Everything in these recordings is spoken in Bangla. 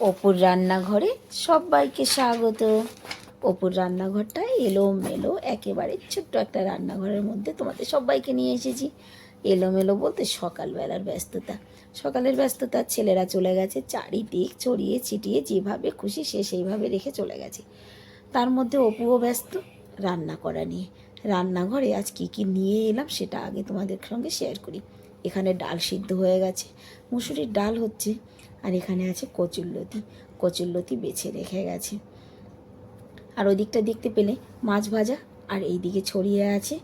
অপুর রান্নাঘরে সবাইকে স্বাগত। অপুর রান্নাঘরটা এলোমেলো, একেবারে ছোট্ট একটা রান্নাঘরের মধ্যে তোমাদের সবাইকে নিয়ে এসেছি। এলোমেলো বলতে সকালবেলার ব্যস্ততা। সকালের ব্যস্ততা, ছেলেরা চলে গেছে, চারিদিক ছড়িয়ে ছিটিয়ে যেভাবে খুশি সে সেইভাবে রেখে চলে গেছে। তার মধ্যে অপুও ব্যস্ত রান্না করা নিয়ে। রান্নাঘরে আজ কী কী নিয়ে এলাম সেটা আগে তোমাদের সঙ্গে শেয়ার করি। এখানে ডাল সিদ্ধ হয়ে গেছে। মুসুরির ডাল হচ্ছে এখানে আছে কচুরলতি কচুরলতি বেছে রেখে গেছে। আর ওই দিকটা দেখতে পেলে মাছ ভাজা আর এই দিকে ছড়িয়ে আছে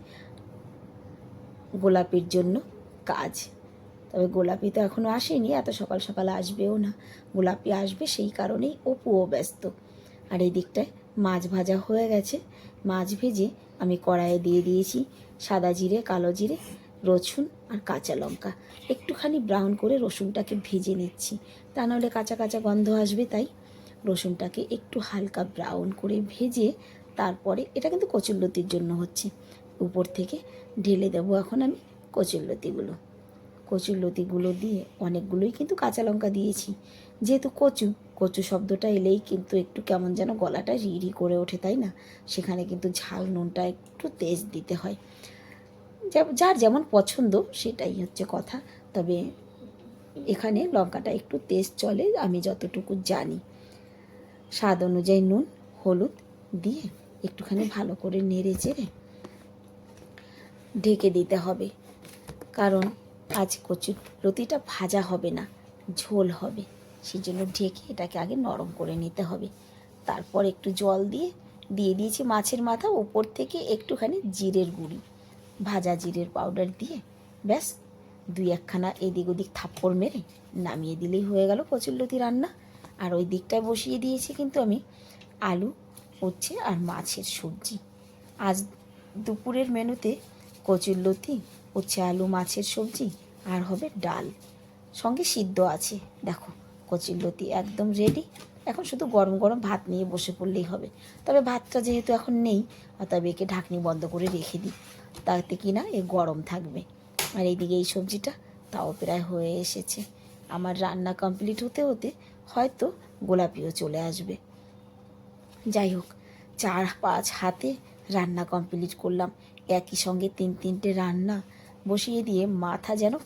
গোলাপির জন্য কাজ। তবে গোলাপি তো এখনও আসেনি, এত সকাল সকাল আসবেও না। গোলাপি আসবে সেই কারণেই অপুও ব্যস্ত। আর এই দিকটায় মাছ ভাজা হয়ে গেছে। মাছ ভেজে আমি কড়াইয়ে দিয়ে দিয়েছি সাদা জিরে, কালো জিরে রসুন আর কাঁচা লঙ্কা। একটুখানি ব্রাউন করে রসুনটাকে ভেজে নিচ্ছি। তা নাহলে কাঁচা কাঁচা গন্ধ আসবে তাই। রসুনটাকে একটু হালকা ব্রাউন করে ভেজে তারপরে এটা কিন্তু কচুরলতির জন্য হচ্ছে। উপর থেকে ঢেলে দেবো এখন আমি কচুরলতিগুলো। কচুরলতিগুলো দিয়ে অনেকগুলোই কিন্তু কাঁচা লঙ্কা দিয়েছি। যেহেতু কচু কচু শব্দটা এলেই কিন্তু একটু কেমন যেন গলাটা রি করে ওঠে তাই না? সেখানে কিন্তু ঝাল নুনটা একটু তেজ দিতে হয়। যার যেমন পছন্দ, সেটাই হচ্ছে কথা। তবে এখানে লঙ্কাটা একটু তেজ চলে, আমি যতটুকু জানি। স্বাদ অনুযায়ী নুন, হলুদ দিয়ে একটুখানি ভালো করে নেড়ে চেড়ে ঢেকে দিতে হবে। কারণ আজ কচুর লতিটা ভাজা হবে না, ঝোল হবে। সেই জন্য ঢেকে এটাকে আগে নরম করে নিতে হবে। তারপর একটু জল দিয়ে দিয়ে দিয়েছি মাছের মাথা, ওপর থেকে একটুখানি জিরের গুঁড়ি। ভাজা জিরের পাউডার দিয়ে ব্যাস দুই একখানা এদিক ওদিক থাপ্পড় মেরে নামিয়ে দিলেই হয়ে গেল কচুরলতি রান্না। আর ওই দিকটায় বসিয়ে দিয়েছি কিন্তু আমি আলু, উচ্ছে আর মাছের সবজি। আজ দুপুরের মেনুতে কচুরলতি, উচ্ছে, আলু, মাছের সবজি আর হবে ডাল। সঙ্গে সিদ্ধ আছে। দেখো, কচুরলতি একদম রেডি এখন শুধু গরম গরম ভাত নিয়ে বসে পড়লেই হবে। তবে ভাতটা যেহেতু এখন নেই, অতএব একে ঢাকনি বন্ধ করে রেখে দিই। তাতে কি না এ গরম থাকবে। আর এইদিকে এই সবজিটা তাও প্রায় হয়ে এসেছে। আমার রান্না কমপ্লিট হতে হতে হয়তো গোলাপিও চলে আসবে। যাই হোক, চার পাঁচ হাতে রান্না কমপ্লিট করলাম। একই সঙ্গে তিন তিনটে রান্না বসিয়ে দিয়ে মাথা যেন